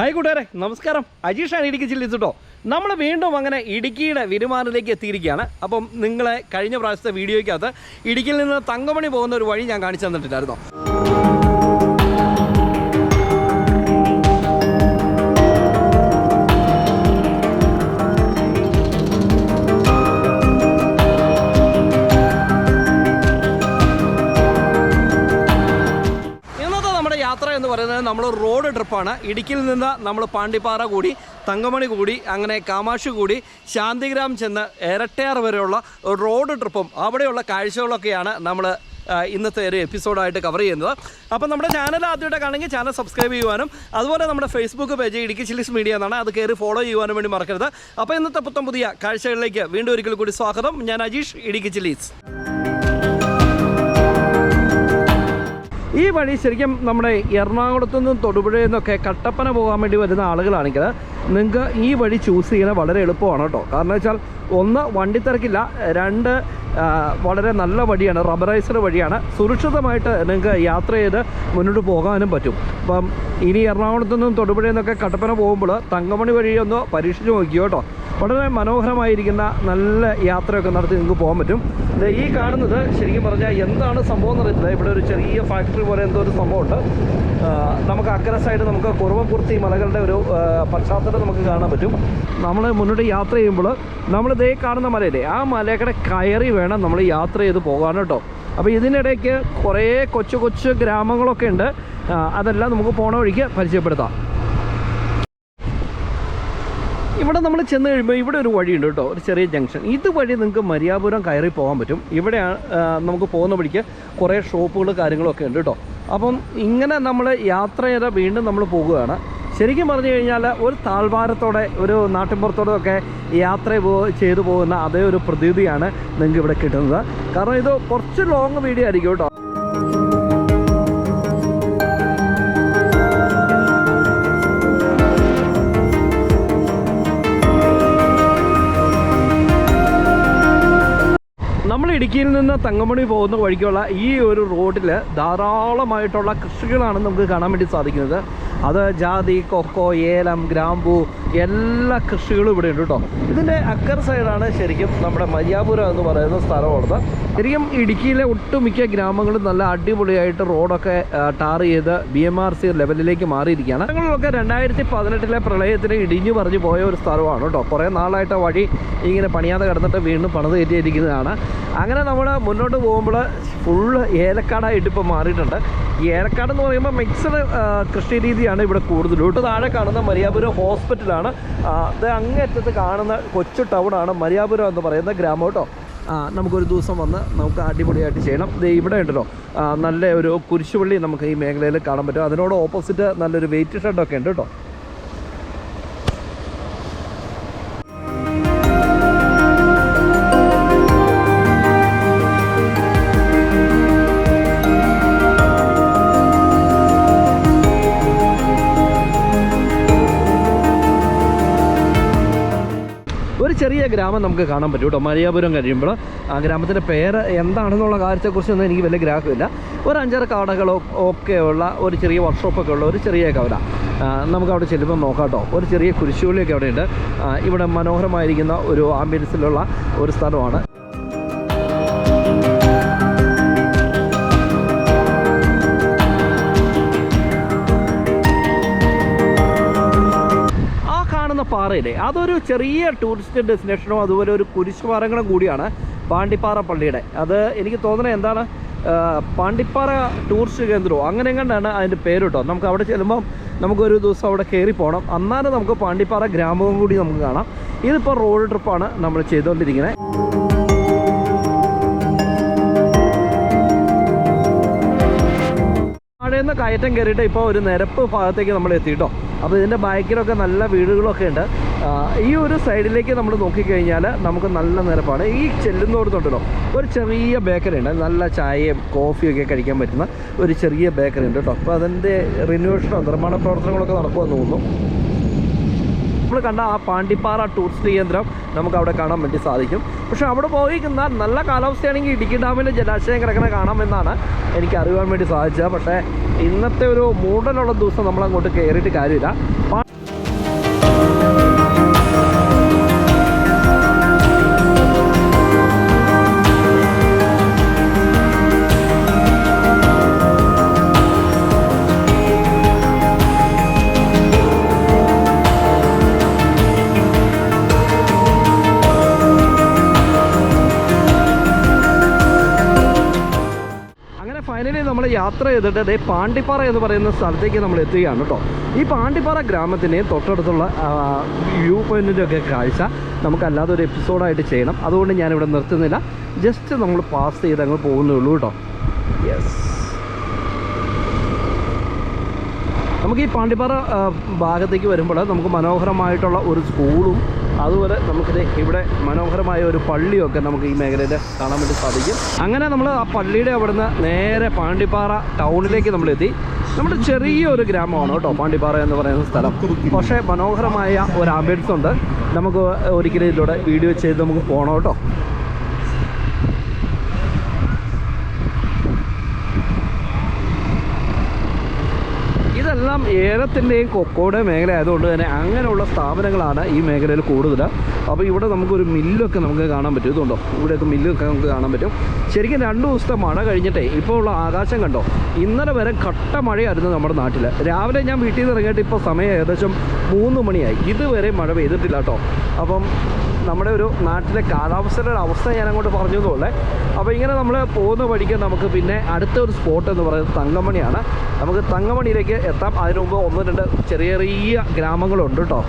Hi കൂട്ടുകാരെ നമസ്കാരം. അജീഷാണ് ഇടുക്കി ജില്ലയിൽ കേട്ടോ നമ്മൾ വീണ്ടും അങ്ങനെ ഇടുക്കിയുടെ വിരുമാറിലേക്ക് എത്തിയിരിക്കുകയാണ്. അപ്പം നിങ്ങളെ കഴിഞ്ഞ പ്രാവശ്യത്തെ വീഡിയോയ്ക്കകത്ത് ഇടുക്കിയിൽ നിന്ന് തങ്കമണി പോകുന്ന ഒരു വഴി ഞാൻ കാണിച്ചു തന്നിട്ടില്ലായിരുന്നോ പറയുന്നത് നമ്മൾ റോഡ് ട്രിപ്പാണ്. ഇടുക്കിയിൽ നിന്ന് നമ്മൾ പാണ്ടിപ്പാറ കൂടി തങ്കമണി കൂടി അങ്ങനെ കാമാക്ഷി കൂടി ശാന്തിഗ്രാം ചെന്ന് ഇരട്ടയാർ വരെയുള്ള റോഡ് ട്രിപ്പും അവിടെയുള്ള കാഴ്ചകളൊക്കെയാണ് നമ്മൾ ഇന്നത്തെ ഒരു എപ്പിസോഡായിട്ട് കവർ ചെയ്യുന്നത്. അപ്പം നമ്മുടെ ചാനൽ ആദ്യമായിട്ട് കാണെങ്കിൽ ചാനൽ സബ്സ്ക്രൈബ് ചെയ്യുവാനും അതുപോലെ നമ്മുടെ Facebook page Idukki Chillies Media എന്നാണ് അത് കയറി ഫോളോ ചെയ്യുവാനും വേണ്ടി മറക്കരുത്. അപ്പോൾ ഇന്നത്തെ പുത്തം പുതിയ കാഴ്ചകളിലേക്ക് വീണ്ടും ഒരിക്കൽ കൂടി സ്വാഗതം. ഞാൻ അജീഷ് ഇടുക്കി ചില്ലീസ്. ഈ വഴി ശരിക്കും നമ്മുടെ എറണാകുളത്തു നിന്നും തൊടുപുഴയിൽ നിന്നൊക്കെ കട്ടപ്പന പോകാൻ വേണ്ടി വരുന്ന ആളുകളാണെങ്കിൽ നിങ്ങൾക്ക് ഈ വഴി ചൂസ് ചെയ്യണത് വളരെ എളുപ്പമാണ് കേട്ടോ. കാരണം വെച്ചാൽ ഒന്ന് വണ്ടി തിരക്കില്ല രണ്ട് വളരെ നല്ല വഴിയാണ് റബ്ബറൈസ്ഡ് വഴിയാണ്. സുരക്ഷിതമായിട്ട് നിങ്ങൾക്ക് യാത്ര ചെയ്ത് മുന്നോട്ട് പോകാനും പറ്റും. അപ്പം ഇനി എറണാകുളത്തു നിന്നും തൊടുപുഴയിൽ നിന്നൊക്കെ കട്ടപ്പന പോകുമ്പോൾ തങ്കമണി വഴി ഒന്ന് പരീക്ഷിച്ച് നോക്കിയോ കേട്ടോ. വളരെ മനോഹരമായിരിക്കുന്ന നല്ല യാത്രയൊക്കെ നടത്തി നിങ്ങൾക്ക് പോകാൻ പറ്റും. ഈ കാണുന്നത് ശരിക്കും പറഞ്ഞാൽ എന്താണ് സംഭവം എന്ന് അറിയത്തില്ല. ഇവിടെ ഒരു ചെറിയ ഫാക്ടറി പോലെ എന്തോ ഒരു സംഭവമുണ്ട്. നമുക്ക് അക്കരെ സൈഡ് നമുക്ക് കുറുവക്കുർത്തി മലകളുടെ ഒരു പശ്ചാത്തലം നമുക്ക് കാണാൻ പറ്റും. നമ്മൾ മുന്നോട്ട് യാത്ര ചെയ്യുമ്പോൾ നമ്മളിതേ കാണുന്ന മലയില്ലേ ആ മലയുടെ കയറി വേണം നമ്മൾ യാത്ര ചെയ്ത് പോകാൻ കേട്ടോ. അപ്പോൾ ഇതിനിടയ്ക്ക് കുറേ കൊച്ചു കൊച്ചു ഗ്രാമങ്ങളൊക്കെ ഉണ്ട്. അതെല്ലാം നമുക്ക് പോണ വഴിക്ക് പരിചയപ്പെടുത്താം. ഇവിടെ നമ്മൾ ചെന്ന് കഴിയുമ്പോൾ ഇവിടെ ഒരു വഴിയുണ്ട് കേട്ടോ ഒരു ചെറിയ ജംഗ്ഷൻ ഇതുവഴി നിങ്ങൾക്ക് മരിയാപുരം കയറി പോകാൻ പറ്റും. ഇവിടെ നമുക്ക് പോകുന്ന വഴിക്ക് കുറേ ഷോപ്പുകൾ കാര്യങ്ങളൊക്കെ ഉണ്ട് കേട്ടോ. അപ്പം ഇങ്ങനെ നമ്മൾ യാത്ര ചെയ്താൽ വീണ്ടും നമ്മൾ പോകുകയാണ്. ശരിക്കും പറഞ്ഞു കഴിഞ്ഞാൽ ഒരു താഴ്വാരത്തോടെ ഒരു നാട്ടിൻപുറത്തോടെ ഒക്കെ യാത്ര പോ ചെയ്തു പോകുന്ന അതേ ഒരു പ്രതീതിയാണ് നിങ്ങൾക്ക് ഇവിടെ കിട്ടുന്നത്. കാരണം ഇത് കുറച്ച് ലോങ് വീഡിയോ ആയിരിക്കും കേട്ടോ. ഇടുക്കിയിൽ നിന്ന് തങ്കമണി പോകുന്ന വഴിക്കുള്ള ഈ ഒരു റോഡിൽ ധാരാളമായിട്ടുള്ള കൃഷികളാണ് നമുക്ക് കാണാൻ വേണ്ടി സാധിക്കുന്നത്. അത് ജാതി കൊക്കോ ഏലം ഗ്രാമ്പു എല്ലാ കൃഷികളും ഇവിടെ ഉണ്ട് കേട്ടോ. ഇതിന്റെ അക്കർ സൈഡാണ് ശരിക്കും നമ്മുടെ മരിയാപുരം എന്ന് പറയുന്ന സ്ഥലമുള്ളത് ശരിക്കും ഇടുക്കിയിലെ ഒട്ടുമിക്ക ഗ്രാമങ്ങളും നല്ല അടിപൊളിയായിട്ട് റോഡൊക്കെ ടാർ ചെയ്ത് ബി എം ആർ സി ലെവലിലേക്ക് മാറിയിരിക്കുകയാണ്. ഞങ്ങളൊക്കെ രണ്ടായിരത്തി പതിനെട്ടിലെ പ്രളയത്തിന് ഇടിഞ്ഞു പറഞ്ഞു പോയ ഒരു സ്ഥലമാണ് കേട്ടോ. കുറേ നാളായിട്ട് വഴി ഇങ്ങനെ പണിയാതെ കിടന്നിട്ട് വീണ്ടും പണിത് കയറ്റിയിരിക്കുന്നതാണ്. അങ്ങനെ നമ്മൾ മുന്നോട്ട് പോകുമ്പോൾ ഫുള്ള് ഏലക്കാടായിട്ട് ഇപ്പോൾ മാറിയിട്ടുണ്ട്. ഏലക്കാട് എന്ന് പറയുമ്പോൾ മിക്സഡ് കൃഷി രീതിയാണ് ഇവിടെ കൂടുതലും ഇട്ട് താഴെ കാണുന്ന മരിയാപുരം ഹോസ്പിറ്റലാണ്. അത് അങ്ങേറ്റത്ത് കാണുന്ന കൊച്ചു ടൗണാണ് മരിയാപുരം എന്ന് പറയുന്ന ഗ്രാമം കേട്ടോ. നമുക്കൊരു ദിവസം വന്ന് നമുക്ക് അടിപൊളിയായിട്ട് ചെയ്യണം. ഇത് ഇവിടെ ഉണ്ടല്ലോ. നല്ല ഒരു കുരിശുപള്ളി നമുക്ക് ഈ മേഖലയിൽ കാണാൻ പറ്റും. അതിനോട് ഓപ്പോസിറ്റ് നല്ലൊരു വെയിറ്റ് ഷെഡൊക്കെ ഉണ്ട് കേട്ടോ. ഗ്രാമം നമുക്ക് കാണാൻ പറ്റും കേട്ടോ. മരിയാപുരം കഴിയുമ്പോൾ ആ ഗ്രാമത്തിന്റെ പേര് എന്താണെന്നുള്ള കാര്യത്തെക്കുറിച്ചൊന്നും എനിക്ക് വലിയ ഗ്രാഹ്യമില്ല. ഒരു അഞ്ചാറ് കടകളോ ഒക്കെ ഉള്ള ഒരു ചെറിയ വർക്ക്ഷോപ്പൊക്കെ ഉള്ള ഒരു ചെറിയ കവല. നമുക്ക് അവിടെ ചെല്ലുമ്പോൾ നോക്കാം കേട്ടോ. ഒരു ചെറിയ കുരിശുപള്ളിയൊക്കെ അവിടെയുണ്ട്. ഇവിടെ മനോഹരമായിരിക്കുന്ന ഒരു ആംബിയൻസിലുള്ള ഒരു സ്ഥലമാണ്. പാറയില്ലേ അതൊരു ചെറിയ ടൂറിസ്റ്റ് ഡെസ്റ്റിനേഷനോ അതുപോലെ ഒരു കുരിശുപാറങ്ങളും കൂടിയാണ് പാണ്ടിപ്പാറ പള്ളിയുടെ. അത് എനിക്ക് തോന്നുന്നത് എന്താണ്? പാണ്ടിപ്പാറ ടൂറിസ്റ്റ് കേന്ദ്രമോ അങ്ങനെ കണ്ടാണ് അതിന്റെ പേര് കേട്ടോ നമുക്ക് അവിടെ ചെല്ലുമ്പം നമുക്കൊരു ദിവസം അവിടെ കയറി പോകണം അന്നാലും നമുക്ക് പാണ്ടിപ്പാറ ഗ്രാമവും കൂടി നമുക്ക് കാണാം. ഇതിപ്പോൾ റോഡ് ട്രിപ്പാണ് നമ്മൾ ചെയ്തുകൊണ്ടിരിക്കുന്നത്. താഴേന്ന് കയറ്റം കയറിയിട്ട് ഇപ്പോൾ ഒരു നിരപ്പ് ഭാഗത്തേക്ക് നമ്മൾ എത്തിയിട്ടോ? അപ്പോൾ ഇതിന്റെ ബാക്കിലൊക്കെ നല്ല വീടുകളൊക്കെ ഉണ്ട്. ഈ ഒരു സൈഡിലേക്ക് നമ്മൾ നോക്കിക്കഴിഞ്ഞാൽ നമുക്ക് നല്ല നിരപ്പാണ്. ഈ ചെല്ലുന്നോടത്തുണ്ടല്ലോ ഒരു ചെറിയ ബേക്കറി ഉണ്ട്. നല്ല ചായയും കോഫിയൊക്കെ കഴിക്കാൻ പറ്റുന്ന ഒരു ചെറിയ ബേക്കറി ഉണ്ട് കേട്ടോ. അപ്പോൾ അതിന്റെ റിനോവേഷനോ നിർമ്മാണ പ്രവർത്തനങ്ങളൊക്കെ നടക്കുമെന്ന് തോന്നുന്നു. നമ്മൾ കണ്ട ആ പാണ്ടിപ്പാറ ടൂറിസ്റ്റ് കേന്ദ്രം നമുക്ക് അവിടെ കാണാൻ വേണ്ടി സാധിക്കും. പക്ഷെ അവിടെ പോയി നിന്നാൽ നല്ല കാലാവസ്ഥയാണെങ്കിൽ ഇടുക്കി ഡാമിൽ ജലാശയം കിടക്കണ കാണാമെന്നാണ് എനിക്ക് അറിയാൻ വേണ്ടി സാധിച്ചത്. പക്ഷേ ഇന്നത്തെ ഒരു മൂടലുള്ള ദിവസം നമ്മൾ അങ്ങോട്ട് കയറിയിട്ട് കാര്യമില്ല. യാത്ര ചെയ്തിട്ട് ദേ പാണ്ടിപ്പാറ എന്ന് പറയുന്ന സ്ഥലത്തേക്ക് നമ്മൾ എത്തുകയാണ് കേട്ടോ. ഈ പാണ്ടിപ്പാറ ഗ്രാമത്തിന്റെയും തൊട്ടടുത്തുള്ള വ്യൂ പോയിന്റിന്റെ ഒക്കെ കാഴ്ച നമുക്കല്ലാതെ ഒരു എപ്പിസോഡായിട്ട് ചെയ്യണം. അതുകൊണ്ട് ഞാനിവിടെ നിർത്തുന്നില്ല. ജസ്റ്റ് നമ്മൾ പാസ് ചെയ്ത് അങ്ങ് പോകുന്നേ ഉള്ളൂ കേട്ടോ. യെസ് നമുക്ക് ഈ പാണ്ടിപ്പാറ ഭാഗത്തേക്ക് വരുമ്പോൾ നമുക്ക് മനോഹരമായിട്ടുള്ള ഒരു സ്കൂളും അതുപോലെ നമുക്കിത് ഇവിടെ മനോഹരമായ ഒരു പള്ളിയൊക്കെ നമുക്ക് ഈ മേഖലയിൽ കാണാൻ വേണ്ടി സാധിക്കും. അങ്ങനെ നമ്മൾ ആ പള്ളിയുടെ അവിടുന്ന് നേരെ പാണ്ടിപ്പാറ ടൗണിലേക്ക് നമ്മൾ എത്തി നമ്മുടെ ചെറിയൊരു ഗ്രാമമാണ് കേട്ടോ പാണ്ടിപ്പാറ എന്ന് പറയുന്ന സ്ഥലം. പക്ഷേ മനോഹരമായ ഒരു ആംബിയൻസ് ഉണ്ട്. നമുക്ക് ഒരിക്കലും ഇതിലൂടെ വീഡിയോ ചെയ്ത് നമുക്ക് പോകണം കേട്ടോ. ഇതെല്ലാം ഏലത്തിന്റെയും കൊക്കോടെ മേഖല ആയതുകൊണ്ട് തന്നെ അങ്ങനെയുള്ള സ്ഥാപനങ്ങളാണ് ഈ മേഖലയിൽ കൂടുതൽ അപ്പോൾ ഇവിടെ നമുക്കൊരു മില്ലൊക്കെ നമുക്ക് കാണാൻ പറ്റും. ഇതുണ്ടോ? ഇവിടെയൊക്കെ മില്ലൊക്കെ നമുക്ക് കാണാൻ പറ്റും. ശരിക്കും രണ്ട് ദിവസത്തെ മഴ കഴിഞ്ഞിട്ടേ ഇപ്പോൾ ഉള്ള ആകാശം കണ്ടോ? ഇന്നലെ വരെ കട്ട മഴയായിരുന്നു നമ്മുടെ നാട്ടിൽ രാവിലെ ഞാൻ വീട്ടിൽ നിന്ന് ഇറങ്ങിയിട്ട് ഇപ്പോൾ സമയം ഏകദേശം മൂന്ന് മണിയായി. ഇതുവരെ മഴ പെയ്തിട്ടില്ല കേട്ടോ. അപ്പം നമ്മുടെ ഒരു നാട്ടിലെ കാലാവസ്ഥയുടെ അവസ്ഥ ഞാൻ അങ്ങോട്ട് പറഞ്ഞതുപോലെ അപ്പോൾ ഇങ്ങനെ നമ്മൾ പോകുന്ന വഴിക്ക് നമുക്ക് പിന്നെ അടുത്ത ഒരു സ്പോട്ട് എന്ന് പറയുന്നത് തങ്കമണിയാണ്. നമുക്ക് തങ്കമണിയിലേക്ക് എത്താം. അതിനു മുമ്പ് ഒന്ന് രണ്ട് ചെറിയ ചെറിയ ഗ്രാമങ്ങളുണ്ട് കേട്ടോ.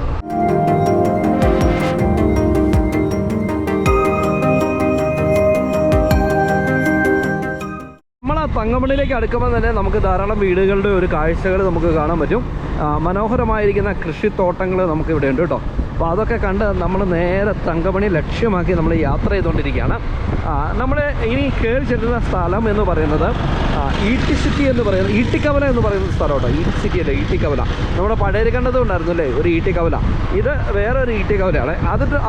ആ അടുക്കുമ്പോൾ തന്നെ നമുക്ക് ധാരാളം വീടുകളുടെ ഒരു കാഴ്ചകൾ നമുക്ക് കാണാൻ പറ്റും. മനോഹരമായിരിക്കുന്ന കൃഷിത്തോട്ടങ്ങൾ നമുക്ക് ഇവിടെ ഉണ്ട് കേട്ടോ. അപ്പോൾ അതൊക്കെ കണ്ട് നമ്മൾ നേരെ തങ്കമണി ലക്ഷ്യമാക്കി നമ്മൾ യാത്ര ചെയ്തുകൊണ്ടിരിക്കുകയാണ്. നമ്മൾ ഇനി കയറി ചെല്ലുന്ന സ്ഥലം എന്ന് പറയുന്നത് ഈട്ടി സിറ്റി എന്ന് പറയുന്നത് ഈട്ടിക്കവല എന്ന് പറയുന്ന സ്ഥലം കേട്ടോ. ഈട്ടി സിറ്റി അല്ലേ ഈട്ടിക്കവല. നമ്മുടെ പഴയരിക്കണ്ടത് ഉണ്ടായിരുന്നു അല്ലേ ഒരു ഈട്ടിക്കവല. ഇത് വേറെ ഒരു ഈട്ടിക്കവലയാണ് അതിട്ട്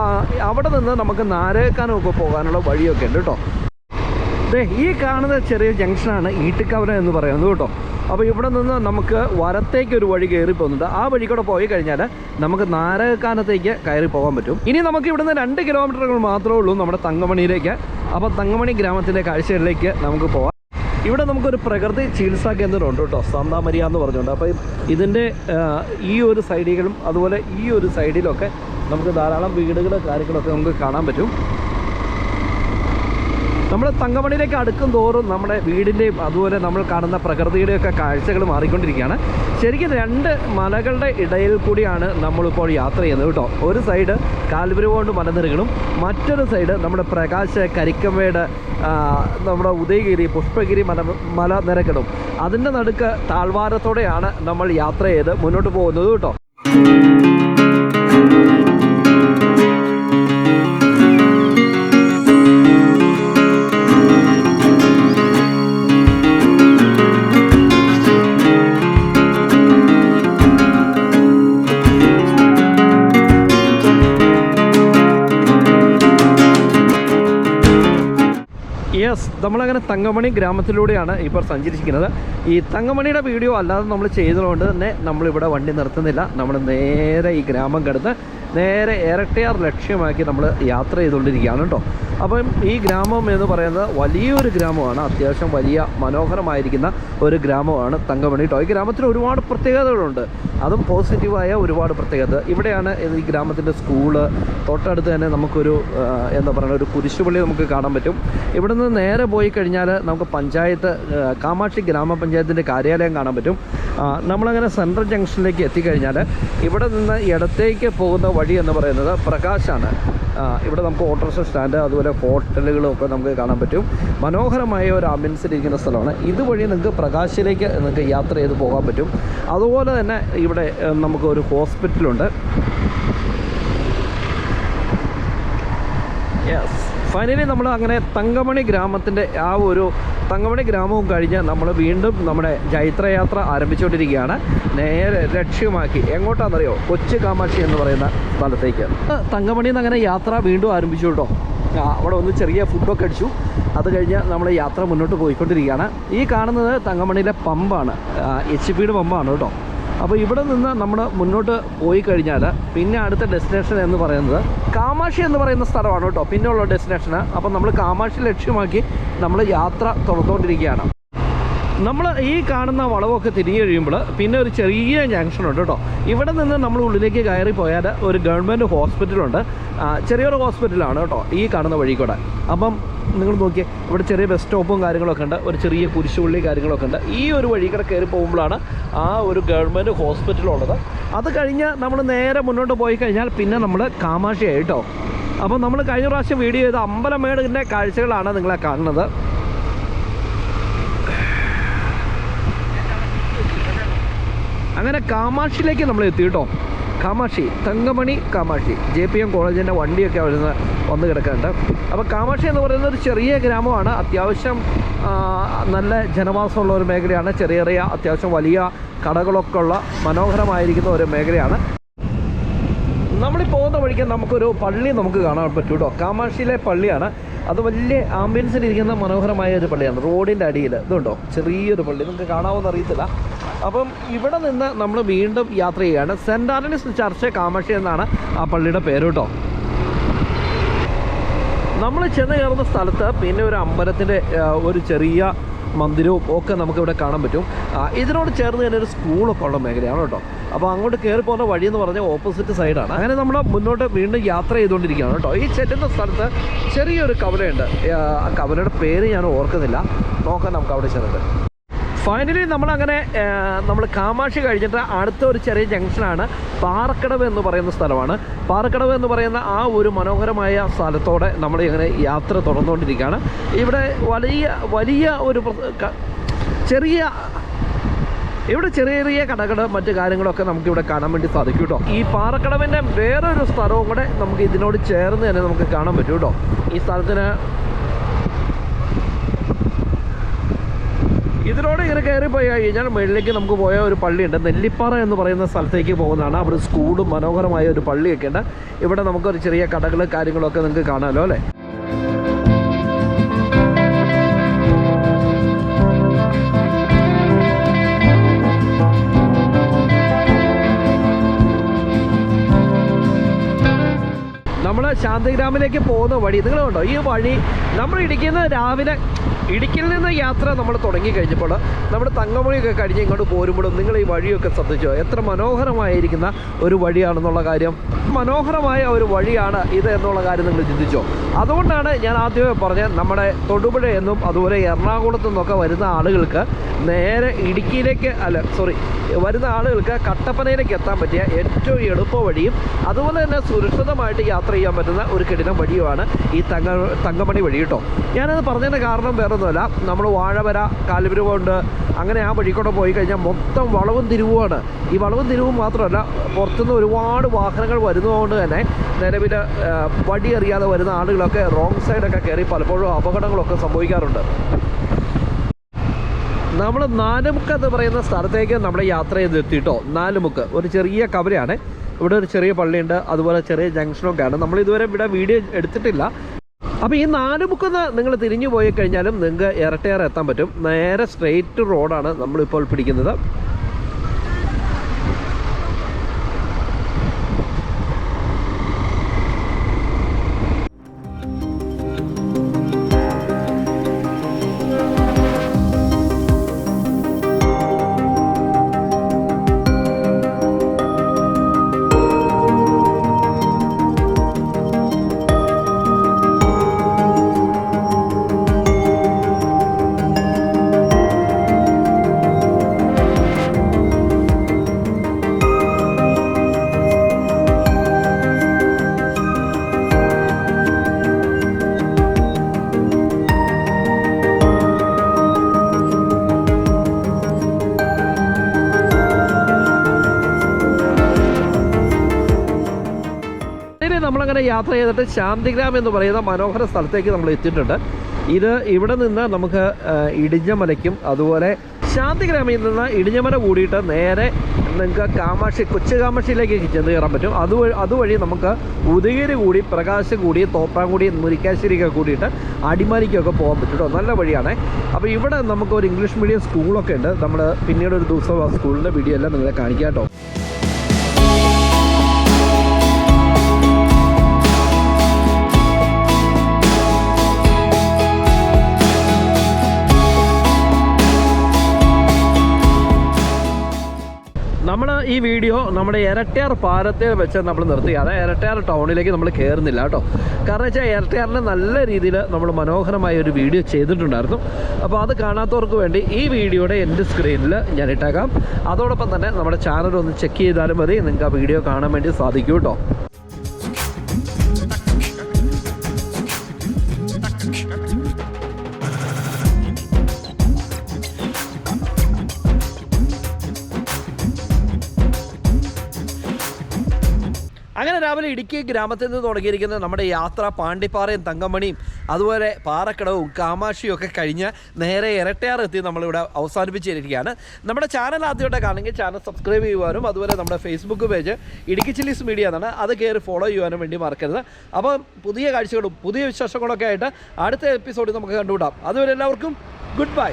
അവിടെ നിന്ന് നമുക്ക് നാരേക്കാനൊക്കെ പോകാനുള്ള വഴിയൊക്കെ ഉണ്ട് കേട്ടോ. ഈ കാണുന്ന ചെറിയ ജംഗ്ഷനാണ് ഈട്ടിക്കവല എന്ന് പറയുന്നത് കേട്ടോ. അപ്പോൾ ഇവിടെ നിന്ന് നമുക്ക് വരത്തേക്ക് ഒരു വഴി കയറി പോകുന്നുണ്ട്. ആ വഴി കൂടെ പോയി കഴിഞ്ഞാൽ നമുക്ക് നാരകക്കാനത്തേക്ക് കയറി പോകാൻ പറ്റും. ഇനി നമുക്ക് ഇവിടുന്ന് രണ്ട് കിലോമീറ്ററുകൾ മാത്രമേ ഉള്ളൂ നമ്മുടെ തങ്കമണിയിലേക്ക്. അപ്പോൾ തങ്കമണി ഗ്രാമത്തിന്റെ കാഴ്ചകളിലേക്ക് നമുക്ക് പോകാം. ഇവിടെ നമുക്കൊരു പ്രകൃതി ചികിത്സാ കേന്ദ്രം ഉണ്ട് കേട്ടോ സാന്താമരിയ എന്ന് പറഞ്ഞുകൊണ്ട്. അപ്പോൾ ഇതിന്റെ ഈ ഒരു സൈഡുകളും അതുപോലെ ഈ ഒരു സൈഡിലൊക്കെ നമുക്ക് ധാരാളം വീടുകൾ കാര്യങ്ങളൊക്കെ നമുക്ക് കാണാൻ പറ്റും. നമ്മൾ തങ്കമണിയിലേക്ക് അടുക്കും തോറും നമ്മുടെ വീടിന്റെയും അതുപോലെ നമ്മൾ കാണുന്ന പ്രകൃതിയുടെയൊക്കെ കാഴ്ചകൾ മാറിക്കൊണ്ടിരിക്കുകയാണ്. ശരിക്കും രണ്ട് മലകളുടെ ഇടയിൽ കൂടിയാണ് നമ്മളിപ്പോൾ യാത്ര ചെയ്യുന്നത് കേട്ടോ. ഒരു സൈഡ് കാൽവരുകൊണ്ട് മലനിരകളും മറ്റൊരു സൈഡ് നമ്മുടെ പ്രകാശ കരിക്കമ്മയുടെ നമ്മുടെ ഉദയഗിരി പുഷ്പഗിരി മല മലനിരകളും. അതിന്റെ നടുക്ക് താഴ്വാരത്തോടെയാണ് നമ്മൾ യാത്ര ചെയ്ത് മുന്നോട്ട് പോകുന്നത് കേട്ടോ. നമ്മളങ്ങനെ തങ്കമണി ഗ്രാമത്തിലൂടെയാണ് ഇപ്പോൾ സഞ്ചരിച്ചിരിക്കുന്നത്. ഈ തങ്കമണിയുടെ വീഡിയോ അല്ലാതെ നമ്മൾ ചെയ്തതുകൊണ്ട് തന്നെ നമ്മളിവിടെ വണ്ടി നിർത്തുന്നില്ല. നമ്മൾ നേരെ ഈ ഗ്രാമം കടന്ന് നേരെ ഇരട്ടയാർ ലക്ഷ്യമാക്കി നമ്മൾ യാത്ര ചെയ്തുകൊണ്ടിരിക്കുകയാണ് കേട്ടോ. അപ്പം ഈ ഗ്രാമം എന്ന് പറയുന്നത് വലിയൊരു ഗ്രാമമാണ്. അത്യാവശ്യം വലിയ മനോഹരമായിരിക്കുന്ന ഒരു ഗ്രാമമാണ് തങ്കമണി കേട്ടോ ഈ ഗ്രാമത്തിന് ഒരുപാട് പ്രത്യേകതകളുണ്ട്. അതും പോസിറ്റീവായ ഒരുപാട് പ്രത്യേകത. ഇവിടെയാണ് ഈ ഗ്രാമത്തിന്റെ സ്കൂൾ. തൊട്ടടുത്ത് തന്നെ നമുക്കൊരു എന്താ പറയുക ഒരു കുരിശുപള്ളി നമുക്ക് കാണാൻ പറ്റും. ഇവിടെ നിന്ന് നേരെ പോയി കഴിഞ്ഞാൽ നമുക്ക് പഞ്ചായത്ത് കാമാക്ഷി ഗ്രാമപഞ്ചായത്തിന്റെ കാര്യാലയം കാണാൻ പറ്റും. നമ്മളങ്ങനെ സെൻട്രൽ ജംഗ്ഷനിലേക്ക് എത്തിക്കഴിഞ്ഞാൽ ഇവിടെ നിന്ന് ഇടത്തേക്ക് പോകുന്ന വഴി എന്ന് പറയുന്നത് പ്രകാശാണ്. ഇവിടെ നമുക്ക് ഓട്ടോറിക്ഷ സ്റ്റാൻഡ് അതുപോലെ ഹോട്ടലുകളും ഒക്കെ നമുക്ക് കാണാൻ പറ്റും. മനോഹരമായ ഒരു ആംബിയൻസിലിരിക്കുന്ന സ്ഥലമാണ്. ഇതുവഴി നിങ്ങൾക്ക് പ്രകാശിലേക്ക് നിങ്ങൾക്ക് യാത്ര ചെയ്ത് പോകാൻ പറ്റും. അതുപോലെ തന്നെ ഇവിടെ നമുക്ക് ഒരു ഹോസ്പിറ്റലുണ്ട് യെസ് ഫൈനലി നമ്മൾ അങ്ങനെ തങ്കമണി ഗ്രാമത്തിന്റെ ആ ഒരു തങ്കമണി ഗ്രാമവും കഴിഞ്ഞ് നമ്മൾ വീണ്ടും നമ്മുടെ ജൈത്രയാത്ര ആരംഭിച്ചുകൊണ്ടിരിക്കുകയാണ്. നേരെ ലക്ഷ്യമാക്കി. എങ്ങോട്ടാണെന്നറിയോ? കൊച്ചു കാമാക്ഷി എന്ന് പറയുന്ന സ്ഥലത്തേക്ക്. തങ്കമണിയിൽ നിന്ന് അങ്ങനെ യാത്ര വീണ്ടും ആരംഭിച്ചു കേട്ടോ. അവിടെ ഒന്ന് ചെറിയ ഫുഡൊക്കെ അടിച്ചു. അത് കഴിഞ്ഞ് നമ്മൾ യാത്ര മുന്നോട്ട് പോയിക്കൊണ്ടിരിക്കുകയാണ്. ഈ കാണുന്നത് തങ്കമണിയിലെ പമ്പാണ്. എച്ച് പിയുടെ പമ്പാണ് കേട്ടോ. അപ്പോൾ ഇവിടെ നിന്ന് നമ്മൾ മുന്നോട്ട് പോയി കഴിഞ്ഞാൽ പിന്നെ അടുത്ത ഡെസ്റ്റിനേഷൻ എന്ന് പറയുന്നത് കാമാക്ഷി എന്ന് പറയുന്ന സ്ഥലമാണ് കേട്ടോ. പിന്നെയുള്ള ഡെസ്റ്റിനേഷൻ അപ്പോൾ നമ്മൾ കാമാക്ഷി ലക്ഷ്യമാക്കി നമ്മൾ യാത്ര തുറന്നുകൊണ്ടിരിക്കുകയാണ് നമ്മൾ ഈ കാണുന്ന വളവൊക്കെ തിരിഞ്ഞു കഴിയുമ്പോൾ പിന്നെ ഒരു ചെറിയ ജംഗ്ഷൻ ഉണ്ട് കേട്ടോ. ഇവിടെ നിന്ന് നമ്മൾ ഉള്ളിലേക്ക് കയറി പോയാൽ ഒരു ഗവൺമെന്റ് ഹോസ്പിറ്റലുണ്ട് ചെറിയൊരു ഹോസ്പിറ്റലാണ് കേട്ടോ ഈ കാണുന്ന വഴി കൂടെ അപ്പം നിങ്ങൾ നോക്കിയേ ഇവിടെ ചെറിയ ബസ് സ്റ്റോപ്പും കാര്യങ്ങളൊക്കെ ഉണ്ട്. ഒരു ചെറിയ കുരിശുപള്ളി കാര്യങ്ങളൊക്കെ ഉണ്ട്. ഈ ഒരു വഴി കൂടെ കയറി പോകുമ്പോഴാണ് ആ ഒരു ഗവൺമെന്റ് ഹോസ്പിറ്റലുള്ളത് അത് കഴിഞ്ഞ് നമ്മൾ നേരെ മുന്നോട്ട് പോയി കഴിഞ്ഞാൽ പിന്നെ നമ്മൾ കാമാക്ഷിയായി കേട്ടോ അപ്പോൾ നമ്മൾ കഴിഞ്ഞ പ്രാവശ്യം വീഡിയോ ചെയ്ത അമ്പലമേടിന്റെ കാഴ്ചകളാണ് നിങ്ങളെ കാണുന്നത്. അങ്ങനെ കാമാക്ഷിയിലേക്ക് നമ്മൾ എത്തി കേട്ടോ. Kamakshi Thankamani Kamakshi. J P M കോളേജിന്റെ വണ്ടിയൊക്കെ അവിടെ നിന്ന് വന്ന് കിടക്കുന്നുണ്ട്. അപ്പോൾ കാമാക്ഷി എന്ന് പറയുന്നത് ഒരു ചെറിയ ഗ്രാമമാണ്. അത്യാവശ്യം നല്ല ജനവാസമുള്ള ഒരു മേഖലയാണ്. ചെറിയ ചെറിയ അത്യാവശ്യം വലിയ കടകളൊക്കെ ഉള്ള മനോഹരമായിരിക്കുന്ന ഒരു മേഖലയാണ്. നമ്മളീ പോകുന്ന വഴിക്ക് നമുക്കൊരു പള്ളി നമുക്ക് കാണാൻ പറ്റും കേട്ടോ കാമാക്ഷിയിലെ പള്ളിയാണ്. അത് വലിയ ആംബിയൻസിൽ ഇരിക്കുന്ന മനോഹരമായ ഒരു പള്ളിയാണ്. റോഡിന്റെ അടിയിൽ ഇതുണ്ടോ? ചെറിയൊരു പള്ളി. നിങ്ങൾക്ക് കാണാമെന്ന് അറിയത്തില്ല. അപ്പം ഇവിടെ നിന്ന് നമ്മൾ വീണ്ടും യാത്ര ചെയ്യുകയാണ്. സെന്റ് ആന്റണീസ് ചർച്ച് കാമാക്ഷി എന്നാണ് ആ പള്ളിയുടെ പേര് കേട്ടോ നമ്മൾ ചെന്ന് കയറുന്ന സ്ഥലത്ത് പിന്നെ ഒരു അമ്പലത്തിന്റെ ഒരു ചെറിയ മന്ദിരവും ഒക്കെ നമുക്കിവിടെ കാണാൻ പറ്റും. ഇതിനോട് ചേർന്ന് തന്നെ ഒരു സ്കൂളൊക്കെ ഉള്ള മേഖലയാണ് കേട്ടോ. അപ്പോൾ അങ്ങോട്ട് കയറി പോകുന്ന വഴി എന്ന് പറഞ്ഞാൽ ഓപ്പോസിറ്റ് സൈഡാണ് അങ്ങനെ നമ്മൾ മുന്നോട്ട് വീണ്ടും യാത്ര ചെയ്തുകൊണ്ടിരിക്കുകയാണ് കേട്ടോ. ഈ ചെല്ലുന്ന സ്ഥലത്ത് ചെറിയൊരു കവലയുണ്ട്. ആ കവലയുടെ പേര് ഞാൻ ഓർക്കുന്നില്ല. നോക്കാം നമുക്ക് അവിടെ ചെന്നിട്ട്. ഫൈനലി നമ്മളങ്ങനെ നമ്മൾ കാമാക്ഷി കഴിഞ്ഞിട്ട് അടുത്ത ഒരു ചെറിയ ജംഗ്ഷനാണ് പാറക്കടവ് എന്ന് പറയുന്ന സ്ഥലമാണ്. പാറക്കടവ് എന്ന് പറയുന്ന ആ ഒരു മനോഹരമായ സ്ഥലത്തോടെ നമ്മൾ ഇങ്ങനെ യാത്ര തുടർന്നുകൊണ്ടിരിക്കുകയാണ്. ഇവിടെ വലിയ വലിയ ഒരു ചെറിയ ഇവിടെ ചെറിയ ചെറിയ കടകൾ മറ്റു കാര്യങ്ങളൊക്കെ നമുക്ക് ഇവിടെ കാണാൻ വേണ്ടി സാധിക്കും കേട്ടോ ഈ പാറക്കടവിന്റെ വേറൊരു സ്ഥലവും കൂടെ നമുക്ക് ഇതിനോട് ചേർന്ന് തന്നെ നമുക്ക് കാണാൻ പറ്റും കേട്ടോ ഈ സ്ഥലത്തിന് ഇതിനോട് ഇങ്ങനെ കയറി പോയി കഴിഞ്ഞാൽ മുകളിലേക്ക് നമുക്ക് പോയ ഒരു പള്ളിയുണ്ട്. നെല്ലിപ്പാറ എന്ന് പറയുന്ന സ്ഥലത്തേക്ക് പോകുന്നതാണ്. അവിടെ സ്കൂളും മനോഹരമായ ഒരു പള്ളിയൊക്കെ ഉണ്ട് ഇവിടെ നമുക്കൊരു ചെറിയ കടകൾ കാര്യങ്ങളൊക്കെ നിങ്ങൾക്ക് കാണാമല്ലോ അല്ലേ? ശാന്തിഗ്രാമിലേക്ക് പോകുന്ന വഴി. നിങ്ങൾ കണ്ടോ ഈ വഴി നമ്മൾ ഇടുക്കിയിൽ നിന്ന് രാവിലെ ഇടുക്കിയിൽ നിന്ന് യാത്ര നമ്മൾ തുടങ്ങി കഴിഞ്ഞപ്പോൾ നമ്മൾ തങ്കമണിയൊക്കെ കഴിഞ്ഞ് ഇങ്ങോട്ട് പോരുമ്പോഴും നിങ്ങൾ ഈ വഴിയൊക്കെ ശ്രദ്ധിച്ചോ? എത്ര മനോഹരമായിരിക്കുന്ന ഒരു വഴിയാണെന്നുള്ള കാര്യം. മനോഹരമായ ഒരു വഴിയാണ് ഇത് എന്നുള്ള കാര്യം നിങ്ങൾ ചിന്തിച്ചോ? അതുകൊണ്ടാണ് ഞാൻ ആദ്യമേ പറഞ്ഞത് നമ്മുടെ തൊടുപുഴ എന്നും അതുപോലെ എറണാകുളത്തു നിന്നൊക്കെ വരുന്ന ആളുകൾക്ക് നേരെ ഇടുക്കിയിലേക്ക് അല്ല സോറി വരുന്ന ആളുകൾക്ക് കട്ടപ്പനയിലേക്ക് എത്താൻ പറ്റിയ ഏറ്റവും എളുപ്പ വഴിയും അതുപോലെ തന്നെ സുരക്ഷിതമായിട്ട് യാത്ര ചെയ്യാൻ പറ്റുന്ന ഒരു കെട്ടിടം വഴിയുമാണ് ഈ തങ്ക തങ്കമണി വഴി കേട്ടോ. ഞാനത് പറഞ്ഞതിന്റെ കാരണം വേറൊന്നുമല്ല. നമ്മൾ വാഴവര കാലുപുരമുണ്ട് അങ്ങനെ ആ വഴിക്കൂടെ പോയി കഴിഞ്ഞാൽ മൊത്തം വളവും തിരിവുമാണ്. ഈ വളവും തിരിവും മാത്രമല്ല പുറത്തുനിന്ന് ഒരുപാട് വാഹനങ്ങൾ വരുന്നതുകൊണ്ട് തന്നെ നിലവിൽ വടി അറിയാതെ വരുന്ന ആളുകളൊക്കെ റോങ് സൈഡൊക്കെ കയറി പലപ്പോഴും അപകടങ്ങളൊക്കെ സംഭവിക്കാറുണ്ട്. നമ്മൾ നാലുമുക്ക് എന്ന് പറയുന്ന സ്ഥലത്തേക്ക് നമ്മുടെ യാത്ര ചെയ്ത് എത്തിയിട്ടോ നാലുമുക്ക്. ഒരു ചെറിയ കവലയാണ് ഇവിടെ ഒരു ചെറിയ പള്ളിയുണ്ട് അതുപോലെ ചെറിയ ജംഗ്ഷനൊക്കെ ആണ്. നമ്മൾ ഇതുവരെ ഇവിടെ വീഡിയോ എടുത്തിട്ടില്ല. അപ്പോൾ ഈ നാല് നാലുമുക്കെന്ന് നിങ്ങൾ തിരിഞ്ഞു പോയി കഴിഞ്ഞാലും നിങ്ങൾക്ക് ഇരട്ടയാറ് എത്താൻ പറ്റും. നേരെ സ്ട്രെയിറ്റ് റോഡാണ് നമ്മളിപ്പോൾ പിടിക്കുന്നത്. നമ്മളങ്ങനെ യാത്ര ചെയ്തിട്ട് ശാന്തിഗ്രാം എന്ന് പറയുന്ന മനോഹര സ്ഥലത്തേക്ക് നമ്മൾ എത്തിയിട്ടുണ്ട്. ഇത് ഇവിടെ നിന്ന് നമുക്ക് ഇടിഞ്ഞമലയ്ക്കും അതുപോലെ ശാന്തിഗ്രാമിൽ നിന്ന് ഇടിഞ്ഞമല കൂടിയിട്ട് നേരെ നിങ്ങൾക്ക് കാമാക്ഷി കൊച്ചു കാമാക്ഷിയിലേക്ക് ചെന്ന് കയറാൻ പറ്റും. അതുവഴി അതുവഴി നമുക്ക് ഉദയഗിരി കൂടി പ്രകാശ് കൂടി തോപ്രാംകുടി മുരിക്കാശ്ശേരിയൊക്കെ കൂടിയിട്ട് അടിമാലിക്കൊക്കെ പോകാൻ പറ്റും കേട്ടോ നല്ല വഴിയാണ്. അപ്പോൾ ഇവിടെ നമുക്ക് ഒരു ഇംഗ്ലീഷ് മീഡിയം സ്കൂളൊക്കെ ഉണ്ട്. നമ്മൾ പിന്നീട് ഒരു ദിവസം ആ സ്കൂളിന്റെ വീഡിയോ എല്ലാം നിങ്ങളെ കാണിക്കാം കേട്ടോ. നമ്മൾ ഈ വീഡിയോ നമ്മുടെ ഇരട്ടയാർ പാലത്തെ വെച്ച് നമ്മൾ നിർത്തി. അതായത് ഇരട്ടയാർ ടൗണിലേക്ക് നമ്മൾ കയറുന്നില്ല കേട്ടോ. കാരണം വെച്ചാൽ ഇരട്ടയാറിന് നല്ല രീതിയിൽ നമ്മൾ മനോഹരമായ ഒരു വീഡിയോ ചെയ്തിട്ടുണ്ടായിരുന്നു. അപ്പോൾ അത് കാണാത്തവർക്ക് വേണ്ടി ഈ വീഡിയോയുടെ എന്റെ സ്ക്രീനിൽ ഞാൻ ഇട്ടേക്കാം. അതോടൊപ്പം തന്നെ നമ്മുടെ ചാനൽ ഒന്ന് ചെക്ക് ചെയ്താലും മതി. നിങ്ങൾക്ക് ആ വീഡിയോ കാണാൻ വേണ്ടി സാധിക്കും കേട്ടോ. ഇടുക്കി ഗ്രാമത്തിൽ നിന്ന് തുടങ്ങിയിരിക്കുന്ന നമ്മുടെ യാത്ര പാണ്ടിപ്പാറയും തങ്കമണിയും അതുപോലെ പാറക്കടവും കാമാക്ഷിയും ഒക്കെ കഴിഞ്ഞ് നേരെ ഇരട്ടയാർ എത്തി നമ്മളിവിടെ അവസാനിപ്പിച്ചിരിക്കുകയാണ്. നമ്മുടെ ചാനൽ ആദ്യമായിട്ട് കാണുമെങ്കിൽ ചാനൽ സബ്സ്ക്രൈബ് ചെയ്യുവാനും അതുപോലെ നമ്മുടെ Facebook page Idukki Chillies Media എന്നാണ്. അത് കയറി ഫോളോ ചെയ്യുവാനും വേണ്ടി മറക്കരുത്. അപ്പം പുതിയ കാഴ്ചകളും പുതിയ വിശേഷങ്ങളൊക്കെ ആയിട്ട് അടുത്ത എപ്പിസോഡിൽ നമുക്ക് കണ്ടുവിടാം അതുപോലെ എല്ലാവർക്കും ഗുഡ് ബൈ